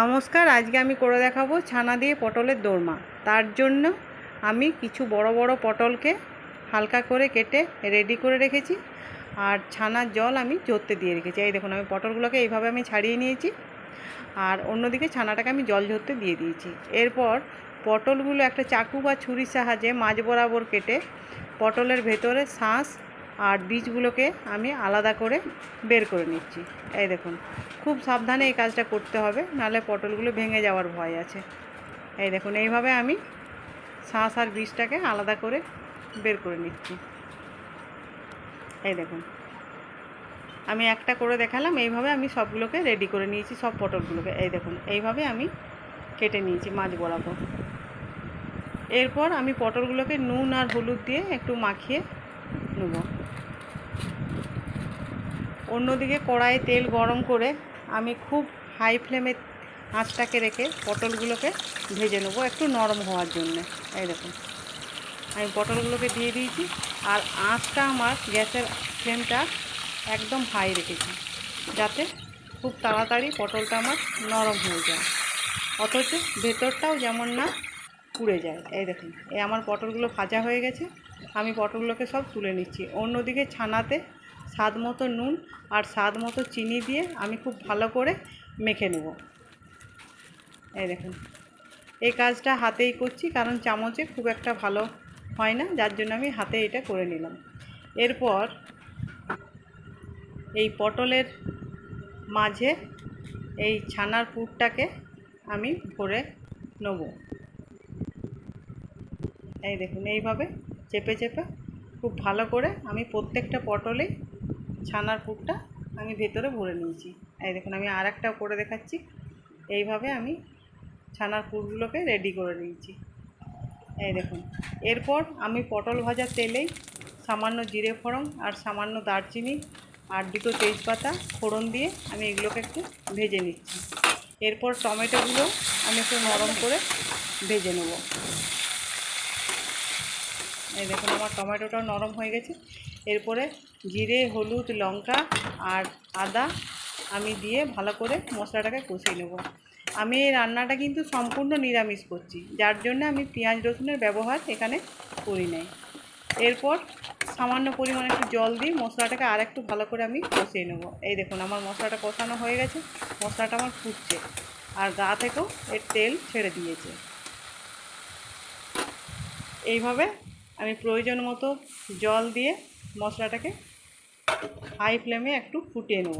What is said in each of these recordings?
নমস্কার, আজকে আমি করে দেখাবো ছানা দিয়ে পটলের দোরমা। তার জন্য আমি কিছু বড় বড় পটলকে হালকা করে কেটে রেডি করে রেখেছি আর ছানার জল আমি ঝরতে দিয়ে রেখেছি। এই দেখুন, আমি পটলগুলোকে এইভাবে আমি ছাড়িয়ে নিয়েছি আর অন্যদিকে ছানাটাকে আমি জল ঝরতে দিয়ে দিয়েছি। এরপর পটলগুলো একটা চাকু বা ছুরির সাহায্যে মাঝ বরাবর কেটে পটলের ভেতরে শাঁস আর বীজগুলোকে আমি আলাদা করে বের করে নিচ্ছি। এই দেখুন, খুব সাবধানে এই কাজটা করতে হবে, নাহলে পটলগুলো ভেঙে যাওয়ার ভয় আছে। এই দেখুন, এইভাবে আমি শাঁস আর বীজটাকে আলাদা করে বের করে নিচ্ছি। এই দেখুন, আমি একটা করে দেখালাম, এইভাবে আমি সবগুলোকে রেডি করে নিয়েছি, সব পটলগুলোকে। এই দেখুন, এইভাবে আমি কেটে নিয়েছি মাছ বরাবর। এরপর আমি পটলগুলোকে নুন আর হলুদ দিয়ে একটু মাখিয়ে নেব অন্যদিকে কড়াইয়ে তেল গরম করে আমি খুব হাই ফ্লেমে আঁচটাকে রেখে পটলগুলোকে ভেজে নেব একটু নরম হওয়ার জন্য। এই দেখুন, আমি পটলগুলোকে দিয়ে দিয়েছি আর আঁচটা আমার গ্যাসের ফ্লেমটা একদম হাই রেখেছি যাতে খুব তাড়াতাড়ি পটলটা আমার নরম হয়ে যায়। অথচ ভেতরটাও যেমন না পুড়ে যায়। এই দেখুন, এই আমার পটলগুলো ভাজা হয়ে গেছে। আমি পটলগুলোকে সব তুলে নিচ্ছি। অন্যদিকে ছানাতে স্বাদ মতো নুন আর স্বাদ মতো চিনি দিয়ে আমি খুব ভালো করে মেখে নেব। এই দেখুন, এই কাজটা হাতেই করছি, কারণ চামচে খুব একটা ভালো হয় না, যার জন্য আমি হাতে এটা করে নিলাম। এরপর এই পটলের মাঝে এই ছানার পুরটাকে আমি ভরে নেব। এই দেখুন, এইভাবে চেপে চেপে খুব ভালো করে আমি প্রত্যেকটা পটলেই ছানার পুরটা আমি ভেতরে ভরে নিয়েছি। এই দেখুন, আমি আর একটা করে দেখাচ্ছি। এইভাবে আমি ছানার পুরগুলোকে রেডি করে নিয়েছি। এই দেখুন, এরপর আমি পটল ভাজার তেলেই সামান্য জিরে ফোড়ন আর সামান্য দারচিনি আর দুটো তেজপাতা ফোড়ন দিয়ে আমি এগুলোকে একটু ভেজে নিচ্ছি। এরপর টমেটোগুলো আমি একটু নরম করে ভেজে নেব। এই দেখুন, আমার টমেটোটাও নরম হয়ে গেছে। এরপরে জিরে, হলুদ, লঙ্কা আর আদা আমি দিয়ে ভালো করে মশলাটাকে কষিয়ে নেব। আমি এই রান্নাটা কিন্তু সম্পূর্ণ নিরামিষ করছি, যার জন্য আমি পেঁয়াজ রসুনের ব্যবহার এখানে করি নাই। এরপর সামান্য পরিমাণে একটু জল দিয়ে মশলাটাকে আর একটু ভালো করে আমি কষিয়ে নেব। এই দেখুন, আমার মশলাটা কষানো হয়ে গেছে, মশলাটা আমার ফুটছে আর গা থেকেও এর তেল ছেড়ে দিয়েছে। এইভাবে আমি প্রয়োজন মতো জল দিয়ে মশলাটাকে হাই ফ্লেমে একটু ফুটিয়ে নেব।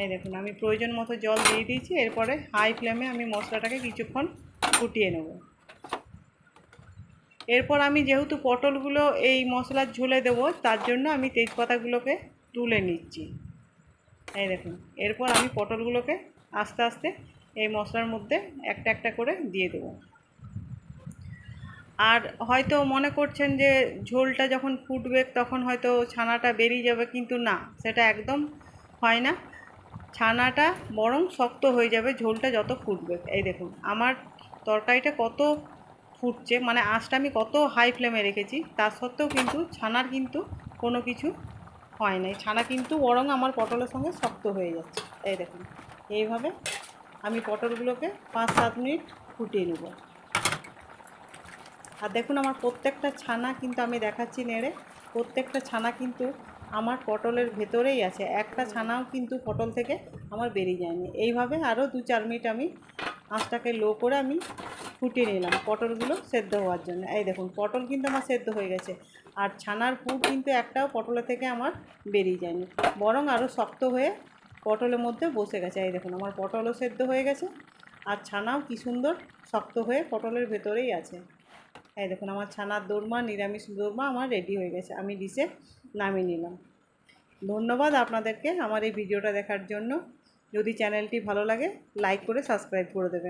এই দেখুন, আমি প্রয়োজন মতো জল দিয়ে দিয়েছি, এরপরে হাই ফ্লেমে আমি মশলাটাকে কিছুক্ষণ ফুটিয়ে নেব। এরপর আমি যেহেতু পটলগুলো এই মশলার ঝোলে দেবো, তার জন্য আমি তেজপাতাগুলোকে তুলে নিচ্ছি। এই দেখুন, এরপর আমি পটলগুলোকে আস্তে আস্তে এই মশলার মধ্যে একটা একটা করে দিয়ে দেবো। আর হয়তো মনে করছেন যে ঝোলটা যখন ফুটবে তখন হয়তো ছানাটা বেরিয়ে যাবে, কিন্তু না, সেটা একদম হয় না। ছানাটা বরং শক্ত হয়ে যাবে ঝোলটা যত ফুটবে। এই দেখুন, আমার তরকারিটা কত ফুটছে মানে আঁচটা আমি কত হাই ফ্লেমে রেখেছি, তা সত্ত্বেও কিন্তু ছানার কিন্তু কোনো কিছু হয় নাই। ছানা কিন্তু বরং আমার পটলের সঙ্গে শক্ত হয়ে যাচ্ছে। এই দেখুন, এইভাবে আমি পটলগুলোকে পাঁচ সাত মিনিট ফুটিয়ে নেব। আর দেখুন আমার প্রত্যেকটা ছানা কিন্তু আমি দেখাচ্ছি নেড়ে, প্রত্যেকটা ছানা কিন্তু আমার পটলের ভেতরেই আছে। একটা ছানাও কিন্তু পটল থেকে আমার বেরিয়ে যায়নি। এইভাবে আরও দু চার মিনিট আমি আঁচটাকে লো করে আমি ফুটিয়ে নিলাম পটলগুলো সেদ্ধ হওয়ার জন্য। এই দেখুন, পটল কিন্তু আমার সেদ্ধ হয়ে গেছে। আর ছানার পুর কিন্তু একটাও পটলের থেকে আমার বেরিয়ে যায়নি। বরং আরও শক্ত হয়ে পটলের মধ্যে বসে গেছে। এই দেখুন, আমার পটলও সেদ্ধ হয়ে গেছে। আর ছানাও কি সুন্দর শক্ত হয়ে পটলের ভেতরেই আছে। এই দেখুন, আমার ছানার দোরমা, নিরামিষ দোরমা আমার রেডি হয়ে গেছে। আমি ডিশে নামিয়ে নিলাম। ধন্যবাদ আপনাদেরকে আমার এই ভিডিওটা দেখার জন্য। যদি চ্যানেলটি ভালো লাগে লাইক করে সাবস্ক্রাইব করে দেবেন।